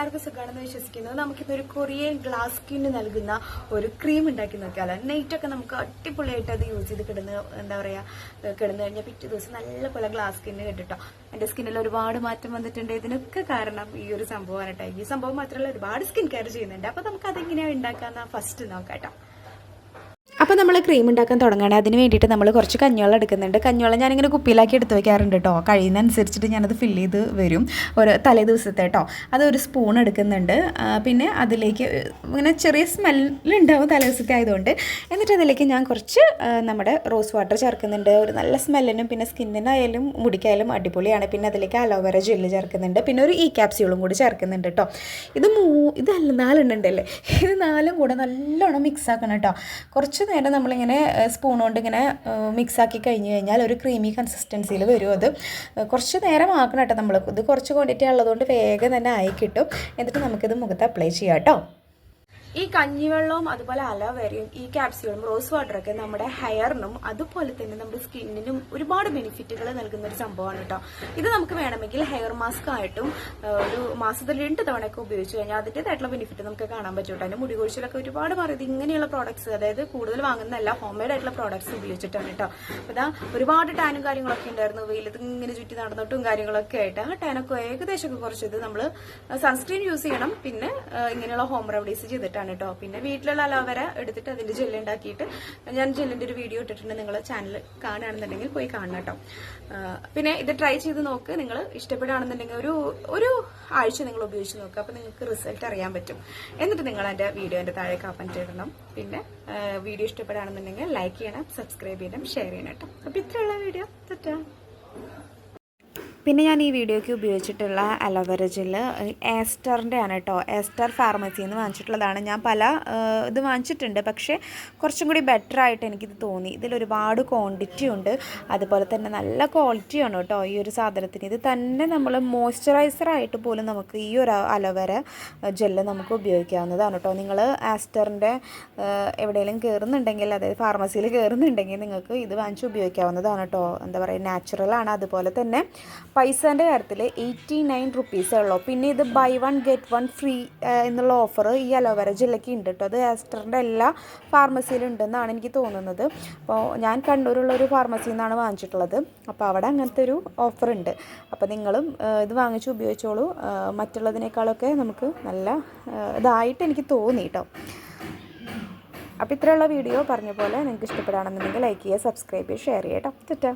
എല്ലാവർക്കും സുഖമാണെന്ന് വിശ്വസിക്കുന്നത് നമുക്കിപ്പോൾ ഒരു കൊറിയൻ ഗ്ലാസ് സ്കിന് നൽകുന്ന ഒരു ക്രീം ഉണ്ടാക്കി നോക്കിയാലോ? നൈറ്റൊക്കെ നമുക്ക് അടിപൊളിയായിട്ട് അത് യൂസ് ചെയ്ത് കിടന്ന് എന്താ പറയുക കിടന്നു കഴിഞ്ഞാൽ പിറ്റേ ദിവസം നല്ല പോലെ ഗ്ലാസ് സ്കിന്ന് കിട്ടിട്ടോ എന്റെ സ്കിന്നിൽ ഒരുപാട് മാറ്റം വന്നിട്ടുണ്ട്. ഇതിനൊക്കെ കാരണം ഈ ഒരു സംഭവമാണ് കേട്ടോ. ഈ സംഭവം മാത്രമല്ല ഒരുപാട് സ്കിൻ കെയർ ചെയ്യുന്നുണ്ട്. അപ്പോൾ നമുക്ക് അതെങ്ങനെയാണ് ഉണ്ടാക്കാന്ന് ഫസ്റ്റ് നോക്കാം കേട്ടോ. അപ്പോൾ നമ്മൾ ക്രീം ഉണ്ടാക്കാൻ തുടങ്ങുകയാണ് അതിന് വേണ്ടിയിട്ട് നമ്മൾ കുറച്ച് കഞ്ഞിവെള്ളം എടുക്കുന്നുണ്ട്. കഞ്ഞിവെള്ളം ഞാനിങ്ങനെ കുപ്പിയിലാക്കി എടുത്ത് വെക്കാറുണ്ട് കേട്ടോ കഴിയുന്നതനുസരിച്ചിട്ട് ഞാനത് ഫില്ല് ചെയ്ത് വരും. ഒരു തലേ ദിവസത്തെ കേട്ടോ അത് ഒരു സ്പൂൺ എടുക്കുന്നുണ്ട്. പിന്നെ അതിലേക്ക് ഇങ്ങനെ ചെറിയ സ്മെല്ലുണ്ടാവും തലേ ദിവസത്തെ ആയതുകൊണ്ട്. എന്നിട്ട് അതിലേക്ക് ഞാൻ കുറച്ച് നമ്മുടെ റോസ് വാട്ടർ ചേർക്കുന്നുണ്ട്. ഒരു നല്ല സ്മെല്ലിനും പിന്നെ സ്കിന്നിനായാലും മുടിക്കായാലും അടിപൊളിയാണ്. പിന്നെ അതിലേക്ക് അലോവേറ ജെല്ല് ചേർക്കുന്നുണ്ട്. പിന്നെ ഒരു ഈ ക്യാപ്സ്യൂളും കൂടി ചേർക്കുന്നുണ്ട് കേട്ടോ ഇത് മൂ ഇതല്ല നാലെണ്ണുണ്ടല്ലേ? ഇത് നാലും കൂടെ നല്ലോണം മിക്സ് ആക്കണം കേട്ടോ കുറച്ച് നേരം നമ്മളിങ്ങനെ സ്പൂൺ കൊണ്ട് ഇങ്ങനെ മിക്സ് ആക്കി കഴിഞ്ഞ് കഴിഞ്ഞാൽ ഒരു ക്രീമി കൺസിസ്റ്റൻസിയിൽ വരും അത്. കുറച്ച് നേരം ആക്കണം കേട്ടോ നമ്മൾ ഇത് കുറച്ച് ക്വാണ്ടിറ്റി ഉള്ളതുകൊണ്ട് വേഗം തന്നെ ആയി കിട്ടും. എന്നിട്ട് നമുക്കിത് മുഖത്ത് അപ്ലൈ ചെയ്യാം കേട്ടോ. ഈ കഞ്ഞിവെള്ളവും അതുപോലെ അലോവേരയും ഈ ക്യാപ്സ്യൂളും റോസ് വാട്ടറൊക്കെ നമ്മുടെ ഹെയറിനും അതുപോലെ തന്നെ നമ്മുടെ സ്കിന്നിനും ഒരുപാട് ബെനിഫിറ്റുകൾ നൽകുന്ന ഒരു സംഭവമാണ് കേട്ടോ ഇത് നമുക്ക് വേണമെങ്കിൽ ഹെയർ മാസ്ക് ആയിട്ടും ഒരു മാസത്തിൽ രണ്ട് തവണയൊക്കെ ഉപയോഗിച്ച് കഴിഞ്ഞാൽ അതിന്റെതായിട്ടുള്ള ബെനിഫിറ്റ് നമുക്ക് കാണാൻ പറ്റും കേട്ടോ മുടി കൊഴിച്ചിലൊക്കെ ഒരുപാട് പറയുന്നത് ഇങ്ങനെയുള്ള പ്രോഡക്ട്സ് അതായത് കൂടുതൽ വാങ്ങുന്നതല്ല ഹോം മെയ്ഡ് ആയിട്ടുള്ള പ്രോഡക്ട്സ് ഉപയോഗിച്ചിട്ടാണ് കേട്ടോ അപ്പോൾ ഇതാ ഒരുപാട് ടാനും കാര്യങ്ങളൊക്കെ ഉണ്ടായിരുന്നു. വെയിലത്ത് ഇങ്ങനെ ചുറ്റി നടന്നിട്ടും കാര്യങ്ങളൊക്കെ ആയിട്ട്. ആ ടാനൊക്കെ ഏകദേശമൊക്കെ കുറച്ചത് നമ്മൾ സൺസ്ക്രീൻ യൂസ് ചെയ്യണം. പിന്നെ ഇങ്ങനെയുള്ള ഹോം റെമഡീസ് ചെയ്തിട്ടാണ് കേട്ടോ പിന്നെ വീട്ടിലുള്ള അലോവര എടുത്തിട്ട് അതിന്റെ ജെല്ല് ഉണ്ടാക്കിയിട്ട് ഞാൻ ജെല്ലിന്റെ ഒരു വീഡിയോ ഇട്ടിട്ടുണ്ട്. നിങ്ങൾ ചാനൽ കാണുകയാണെന്നുണ്ടെങ്കിൽ പോയി കാണണം കേട്ടോ പിന്നെ ഇത് ട്രൈ ചെയ്ത് നോക്ക്. നിങ്ങൾ ഇഷ്ടപ്പെടുകയാണെന്നുണ്ടെങ്കിൽ ഒരു ഒരു ആഴ്ച നിങ്ങൾ ഉപയോഗിച്ച് നോക്കുക അപ്പൊ നിങ്ങൾക്ക് റിസൾട്ട് അറിയാൻ പറ്റും. എന്നിട്ട് നിങ്ങൾ എന്റെ വീഡിയോ എന്റെ താഴെ കമന്റ് ഇടണം. പിന്നെ വീഡിയോ ഇഷ്ടപ്പെടുകയാണെന്നുണ്ടെങ്കിൽ ലൈക്ക് ചെയ്യണം സബ്സ്ക്രൈബ് ചെയ്യണം ഷെയർ ചെയ്യണം കേട്ടോ അപ്പൊ ഇത്രയുള്ള വീഡിയോ തെറ്റാ പിന്നെ ഞാൻ ഈ വീഡിയോയ്ക്ക് ഉപയോഗിച്ചിട്ടുള്ള അലോവേര ജെല്ല് ഏസ്റ്ററിന്റെ ആണ് കേട്ടോ. ആസ്റ്റർ ഫാർമസിയിൽ നിന്ന് വാങ്ങിച്ചിട്ടുള്ളതാണ്. ഞാൻ പല ഇത് വാങ്ങിച്ചിട്ടുണ്ട്. പക്ഷേ കുറച്ചും കൂടി ബെറ്റർ ആയിട്ട് എനിക്കിത് തോന്നി. ഇതിൽ ഒരുപാട് ക്വാണ്ടിറ്റി ഉണ്ട്. അതുപോലെ തന്നെ നല്ല ക്വാളിറ്റിയാണ് കേട്ടോ ഈ ഒരു സാധനത്തിന്. ഇത് തന്നെ നമ്മൾ മോയ്സ്ചറൈസർ ആയിട്ട് പോലും നമുക്ക് ഈ ഒരു അലോവേര ജെല്ല് നമുക്ക് ഉപയോഗിക്കാവുന്നതാണ് കേട്ടോ. നിങ്ങൾ ആസ്റ്ററിന്റെ എവിടെയെങ്കിലും കയറുന്നുണ്ടെങ്കിൽ അതായത് ഫാർമസിയിൽ കയറുന്നുണ്ടെങ്കിൽ നിങ്ങൾക്ക് ഇത് വാങ്ങിച്ച് ഉപയോഗിക്കാവുന്നതാണ് കേട്ടോ. എന്താ പറയുക നാച്ചുറലാണ് അതുപോലെ തന്നെ പൈസേന്റെ കാര്യത്തിൽ എയ്റ്റി നയൻ റുപ്പീസേ ഉള്ളൂ. പിന്നെ ഇത് buy one get one free എന്നുള്ള ഓഫർ ഈ അലോവേര ജില്ലയ്ക്ക് ഉണ്ട് കേട്ടോ അത് ആസ്റ്ററിന്റെ എല്ലാ ഫാർമസിയിലും ഉണ്ടെന്നാണ് എനിക്ക് തോന്നുന്നത്. അപ്പോൾ ഞാൻ കണ്ണൂരുള്ള ഒരു ഫാർമസിയിൽ നിന്നാണ് വാങ്ങിച്ചിട്ടുള്ളത്. അപ്പോൾ അവിടെ അങ്ങനത്തെ ഒരു ഓഫർ ഉണ്ട്. അപ്പോൾ നിങ്ങളും ഇത് വാങ്ങിച്ച് ഉപയോഗിച്ചോളൂ. മറ്റുള്ളതിനേക്കാളൊക്കെ നമുക്ക് നല്ല ഇതായിട്ട് എനിക്ക് തോന്നി കേട്ടോ അപ്പോൾ ഇത്രയുള്ള വീഡിയോ പറഞ്ഞ പോലെ നിങ്ങൾക്ക് ഇഷ്ടപ്പെടുകയാണെന്നുണ്ടെങ്കിൽ ലൈക്ക് ചെയ്യുക സബ്സ്ക്രൈബ് ചെയ്യുക ഷെയർ ചെയ്യുക കേട്ടോ